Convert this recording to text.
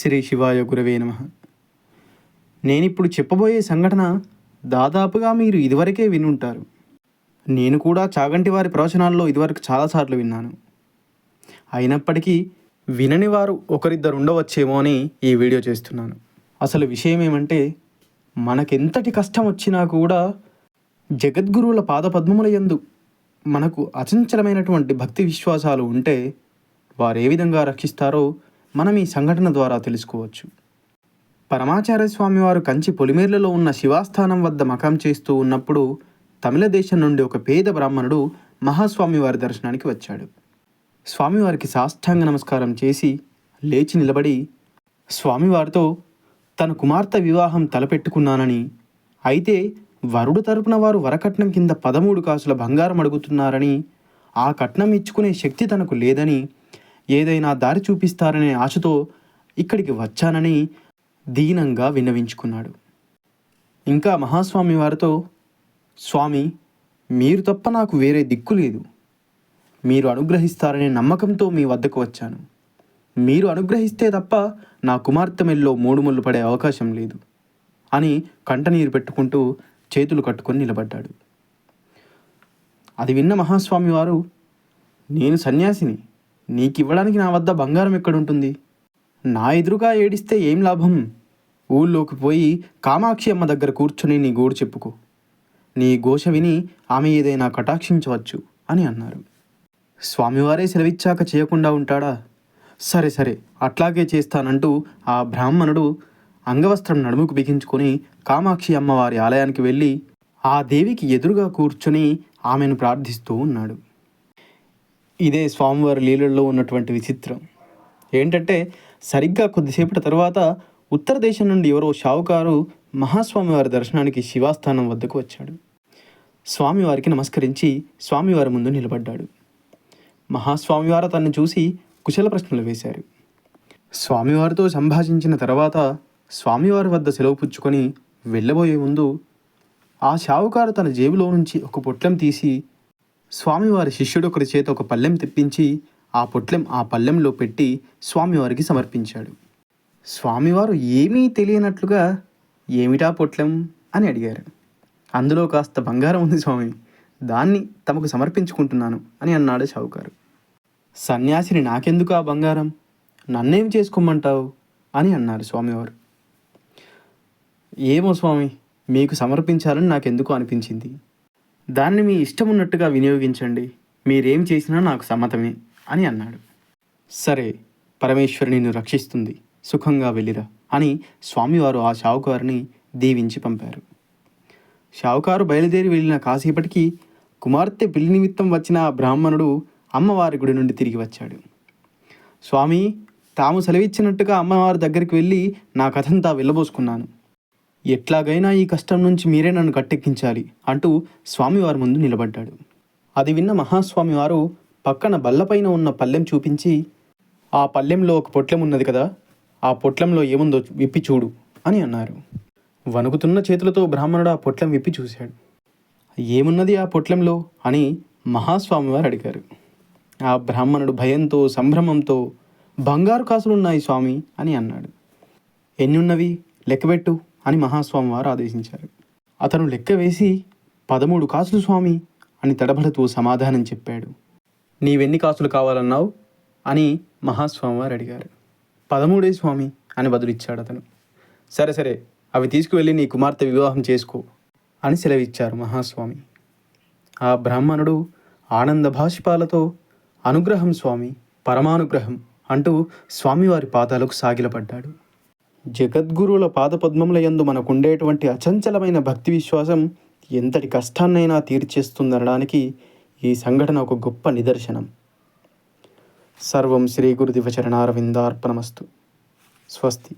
శ్రీ శివాయ గురవే నమ. నేనిప్పుడు చెప్పబోయే సంఘటన దాదాపుగా మీరు ఇదివరకే వినుంటారు. నేను కూడా చాగంటి వారి ప్రవచనాల్లో ఇదివరకు చాలాసార్లు విన్నాను. అయినప్పటికీ వినని వారు ఒకరిద్దరు ఉండవచ్చేమో అని ఈ వీడియో చేస్తున్నాను. అసలు విషయం ఏమంటే మనకెంతటి కష్టం వచ్చినా కూడా జగద్గురువుల పాదపద్మముల యందు మనకు అచంచలమైనటువంటి భక్తి విశ్వాసాలు ఉంటే వారు ఏ విధంగా రక్షిస్తారో మనం ఈ సంఘటన ద్వారా తెలుసుకోవచ్చు. పరమాచార్య స్వామివారు కంచి పొలిమేర్లలో ఉన్న శివాస్థానం వద్ద మకాం చేస్తూ ఉన్నప్పుడు తమిళ దేశం నుండి ఒక పేద బ్రాహ్మణుడు మహాస్వామి వారి దర్శనానికి వచ్చాడు. స్వామివారికి సాష్టాంగ నమస్కారం చేసి లేచి నిలబడి స్వామివారితో తన కుమార్తె వివాహం తలపెట్టుకున్నానని అయితే వరుడు తరపున వారు వరకట్నం కింద పదమూడు కాసుల బంగారం అడుగుతున్నారని ఆ కట్నం ఇచ్చుకునే శక్తి తనకు లేదని ఏదైనా దారి చూపిస్తారనే ఆశతో ఇక్కడికి వచ్చానని దీనంగా విన్నవించుకున్నాడు. ఇంకా మహాస్వామి వారితో స్వామి మీరు తప్ప నాకు వేరే దిక్కు లేదు. మీరు అనుగ్రహిస్తారనే నమ్మకంతో మీ వద్దకు వచ్చాను. మీరు అనుగ్రహిస్తే తప్ప నా కుమార్తె మెల్లో మూడు ముళ్ళు పడే అవకాశం లేదు అని కంటనీరు పెట్టుకుంటూ చేతులు కట్టుకొని నిలబడ్డాడు. అది విన్న మహాస్వామి వారు నేను సన్యాసిని. నీకివ్వడానికి నా వద్ద బంగారం ఎక్కడుంటుంది? నా ఎదురుగా ఏడిస్తే ఏం లాభం? ఊళ్ళోకి పోయి కామాక్షి అమ్మ దగ్గర కూర్చుని నీ గోడు చెప్పుకో. నీ ఘోష విని ఆమె ఏదైనా కటాక్షించవచ్చు అని అన్నారు. స్వామివారే సెలవిచ్చాక చేయకుండా ఉంటాడా? సరే సరే అట్లాగే చేస్తానంటూ ఆ బ్రాహ్మణుడు అంగవస్త్రం నడుముకు బిగించుకొని కామాక్షి అమ్మవారి ఆలయానికి వెళ్ళి ఆ దేవికి ఎదురుగా కూర్చుని ఆమెను ప్రార్థిస్తూ ఉన్నాడు. ఇదే స్వామివారి లీలల్లో ఉన్నటువంటి విచిత్రం. ఏంటంటే సరిగ్గా కొద్దిసేపటి తర్వాత ఉత్తర దేశం నుండి ఎవరో షావుకారు మహాస్వామివారి దర్శనానికి శివాస్థానం వద్దకు వచ్చాడు. స్వామివారికి నమస్కరించి స్వామివారి ముందు నిలబడ్డాడు. మహాస్వామివారు తన్ను చూసి కుశల ప్రశ్నలు వేశారు. స్వామివారితో సంభాషించిన తర్వాత స్వామివారి వద్ద సెలవు పుచ్చుకొని వెళ్ళబోయే ముందు ఆ షావుకారు తన జేబులో నుంచి ఒక పొట్లం తీసి స్వామివారి శిష్యుడు ఒకరి చేత ఒక పళ్ళెం తెప్పించి ఆ పొట్లెం ఆ పళ్ళెంలో పెట్టి స్వామివారికి సమర్పించాడు. స్వామివారు ఏమీ తెలియనట్లుగా ఏమిటా పొట్లెం? అని అడిగారు. అందులో కాస్త బంగారం ఉంది స్వామి. దాన్ని తమకు సమర్పించుకుంటున్నాను అని అన్నాడు షావుకారు. సన్యాసిని నాకెందుకు ఆ బంగారం? నన్నేం చేసుకోమంటావు? అని అన్నారు స్వామివారు. ఏమో స్వామి మీకు సమర్పించాలని నాకెందుకు అనిపించింది? దాన్ని మీ ఇష్టం ఉన్నట్టుగా వినియోగించండి. మీరేం చేసినా నాకు సమ్మతమే అని అన్నాడు. సరే పరమేశ్వరి నిన్ను రక్షిస్తుంది. సుఖంగా వెళ్ళిరా అని స్వామివారు ఆ షావుకారుని దీవించి పంపారు. షావుకారు బయలుదేరి వెళ్ళిన కాసేపటికి కుమార్తె పెళ్ళి నిమిత్తం వచ్చిన ఆ బ్రాహ్మణుడు అమ్మవారి గుడి నుండి తిరిగి వచ్చాడు. స్వామి తాము సెలవిచ్చినట్టుగా అమ్మవారి దగ్గరికి వెళ్ళి నా కథంతా వెళ్ళబోసుకున్నాను ఎట్లాగైనా ఈ కష్టం నుంచి మీరే నన్ను కట్టెక్కించాలి అంటూ స్వామివారి ముందు నిలబడ్డాడు. అది విన్న మహాస్వామివారు పక్కన బల్లపైన ఉన్న పల్లెం చూపించి ఆ పల్లెంలో ఒక పొట్లెం ఉన్నది కదా ఆ పొట్లంలో ఏముందో విప్పి చూడు అని అన్నారు. వణుకుతున్న చేతులతో బ్రాహ్మణుడు ఆ పొట్లెం విప్పి చూశాడు. ఏమున్నది ఆ పొట్లంలో? అని మహాస్వామివారు అడిగారు. ఆ బ్రాహ్మణుడు భయంతో సంభ్రమంతో బంగారు కాసులున్నాయి స్వామి అని అన్నాడు. ఎన్ని ఉన్నవి లెక్కబెట్టు. అని మహాస్వామి వారు ఆదేశించారు. అతను లెక్క వేసి పదమూడు కాసులు స్వామి అని తడబడుతూ సమాధానం చెప్పాడు. నీవెన్ని కాసులు కావాలన్నావు? అని మహాస్వామి వారు అడిగారు. పదమూడే స్వామి అని బదులిచ్చాడు అతను. సరే సరే అవి తీసుకువెళ్ళి నీ కుమార్తె వివాహం చేసుకో అని సెలవిచ్చారు మహాస్వామి. ఆ బ్రాహ్మణుడు ఆనంద భాష్పాలతో అనుగ్రహం స్వామి పరమానుగ్రహం అంటూ స్వామివారి పాదాలకు సాగిలపడ్డాడు. జగద్గురువుల పాదపద్మముల యందు మనకుండేటువంటి అచంచలమైన భక్తి విశ్వాసం ఎంతటి కష్టాన్నైనా తీర్చేస్తుందనడానికి ఈ సంఘటన ఒక గొప్ప నిదర్శనం. సర్వం శ్రీ గురుదివచరణారవిందార్పణమస్తు స్వస్తి.